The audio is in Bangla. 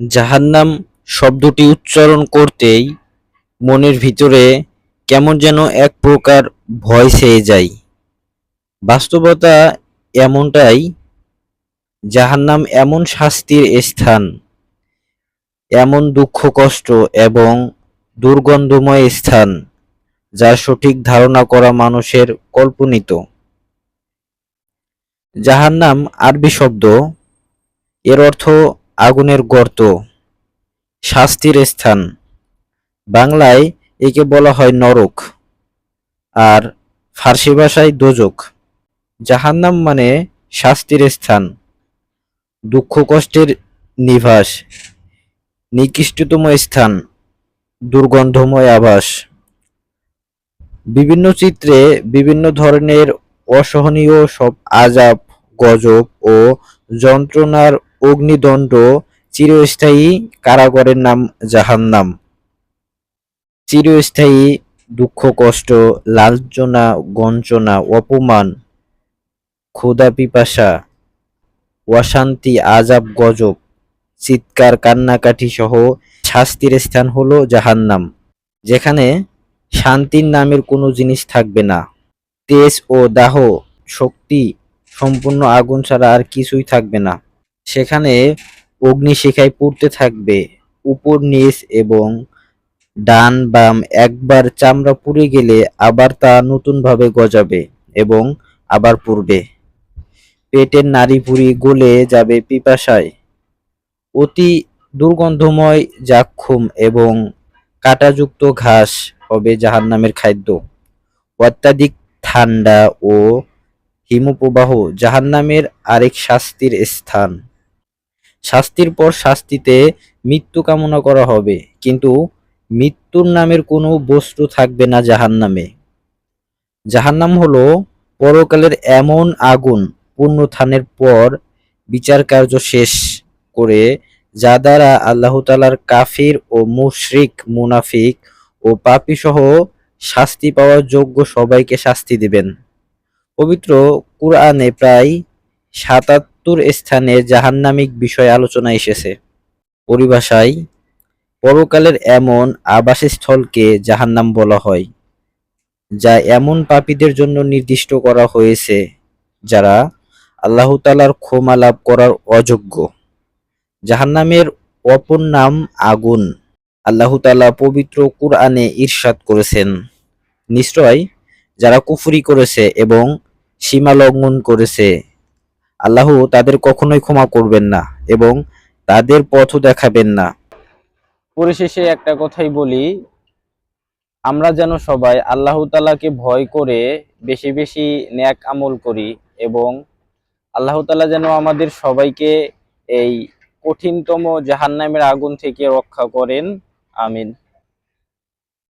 জাহান্নাম শব্দটি উচ্চারণ করতেই মনের ভিতরে কেমন যেন এক প্রকার ভয় ছেয়ে যায়। বাস্তবতা এমনটাই, জাহান্নাম এমন শাস্তির স্থান, এমন দুঃখ, কষ্ট এবং দুর্গন্ধময় স্থান যার সঠিক ধারণা করা মানুষের কল্পনিত। জাহান্নাম আরবি শব্দ, এর অর্থ আগুনের গর্ত, শাস্তির স্থান। বাংলায় একে বলা হয় নরক আর ফার্সি ভাষায় দোজক। জাহান্নাম মানে শাস্তির স্থান। দুঃখ কষ্টের নিভাস নিকৃষ্টতম স্থান, দুর্গন্ধময় আভাস বিভিন্ন চিত্রে বিভিন্ন ধরনের অসহনীয় সব আজাব, গজব ও যন্ত্রণার অগ্নিদণ্ড চিরস্থায়ী কারাগরের নাম জাহান্নাম। চিরস্থায়ী দুঃখ, কষ্ট, লাঞ্ছনা গঞ্চনা অপমান, ক্ষুধা, পিপাসা, অশান্তি আজাব গজব, চিৎকার, কান্নাকাটি সহ শাস্তির স্থান হলো জাহান্নাম, যেখানে শান্তির নামের কোনো জিনিস থাকবে না। তেজ ও দাহ, শক্তি সম্পূর্ণ আগুন ছাড়া আর কিছুই থাকবে না। সেখানে অগ্নিশিখায় পুড়তে থাকবে। উপর নিচ এবং ডান বাম একবার চামড়া পুড়ে গেলে আবার তা নতুনভাবে গজাবে এবং আবার পুড়বে। পেটের নাড়িভুড়ি গলে যাবে পিপাসায়। অতি দুর্গন্ধময় জাক্ষুম এবং কাঁটাযুক্ত ঘাস হবে জাহান্নামের খাদ্য। অত্যাধিক ঠান্ডা ও হিমপ্রবাহ জাহান্নামের আরেক শাস্তির স্থান। শাস্তির পর শাস্তিতে মৃত্যু কামনা করা হবে। কিন্তু মৃত্যুর নামের কোনো বস্তু থাকবে না জাহান জাহান্নামে। জাহান্নাম হল পরকালের এমন আগুন পুণ্যথানের পর বিচার কার্য শেষ করে, যা দ্বারা আল্লাহ তালার কাফির ও মুশরিক, মুনাফিক ও পাপী সহ শাস্তি পাওয়ার যোগ্য সবাইকে শাস্তি দিবেন। পবিত্র কুরআনে প্রায় সাতাত্তর স্থানে জাহান্নামিক বিষয় আলোচনা এসেছে। পরিভাষায়, পরকালের এমন আবাসস্থলকে জাহান্নাম বলা হয়, যা এমন পাপীদের জন্য নির্দিষ্ট করা হয়েছে, যারা আল্লাহ তালার ক্ষমা লাভ করার অযোগ্য। জাহান্নামের অপর নাম আগুন। আল্লাহ তালা পবিত্র কুরআনে ঈর্ষাদ করেছেন, নিশ্চয় যারা কুফুরি করেছে এবং সীমা লঙ্ঘন করেছে। আল্লাহ তাদের কখনোই ক্ষমা করবেন না এবং তাদের পথও দেখাবেন না। পরিশেষে একটা কথাই বলি, আমরা যেন সবাই আল্লাহ তালাকে ভয় করে বেশি বেশি ন্যাক আমল করি এবং আল্লাহ তালা যেন আমাদের সবাইকে এই কঠিনতম জাহান্নামের আগুন থেকে রক্ষা করেন। আমিন।